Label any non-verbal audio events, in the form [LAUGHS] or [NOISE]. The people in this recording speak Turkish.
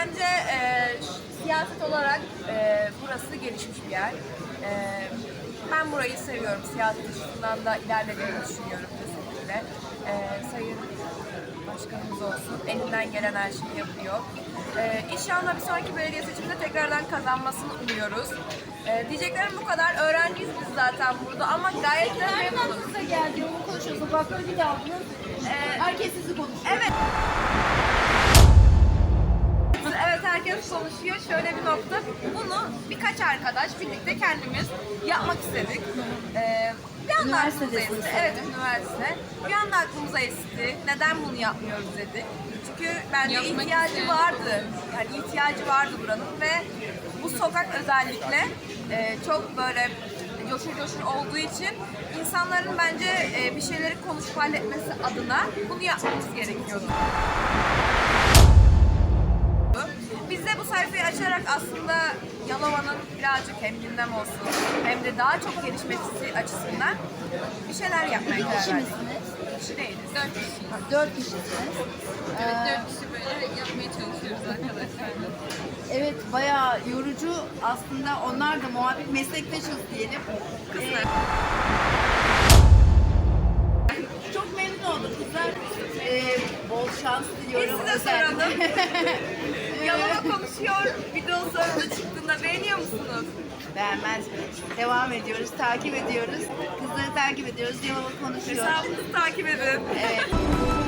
bence e, siyaset olarak e, burası gelişmiş bir yer. E, ben burayı seviyorum. Siyaset açısından da ilerlediğini düşünüyorum kesinlikle. E, sayın başkanımız olsun. Elinden gelen her şeyi yapıyor. E, inşallah bir sonraki belediye seçiminde tekrardan kazanmasını umuyoruz. E, diyeceklerim bu kadar. Öğrenciyiz biz zaten burada ama gayet de memnunum. Nereden size geldi? Onu konuşuyorsunuz. Bak böyle bir daha bunu. E, Herkes sizi konuşuyor. Evet konuşuyor. Şöyle bir nokta. Bunu birkaç arkadaş birlikte kendimiz yapmak istedik. Ee, bir anda aklımıza esti. Evet üniversite. Bir anda aklımıza esti. Neden bunu yapmıyoruz dedik. Çünkü bence Yapmak ihtiyacı isteyen- vardı. Yani ihtiyacı vardı buranın ve bu sokak özellikle e, çok böyle coşur coşur olduğu için insanların bence e, bir şeyleri konuşup halletmesi adına bunu yapmamız gerekiyordu. Aslında Yalova'nın birazcık hem gündem olsun hem de daha çok gelişmesi açısından bir şeyler yapmaya karar Kişi verdik. misiniz? Kişi değiliz. Dört kişi. Ha, Dört kişisiniz. Evet, Ee, dört kişi böyle yapmaya çalışıyoruz arkadaşlarla. Evet bayağı yorucu aslında onlar da muhabir meslektaşız diyelim. Ee, çok memnun oldum kızlar. Ee, bol şans diliyorum. Biz size soralım. [LAUGHS] Yalova konuşuyor video sonunda çıktığında beğeniyor musunuz? Beğenmez? Devam ediyoruz, takip ediyoruz. Kızları takip ediyoruz. Yalova konuşuyor. Hesabımızı takip edin. Evet. [LAUGHS]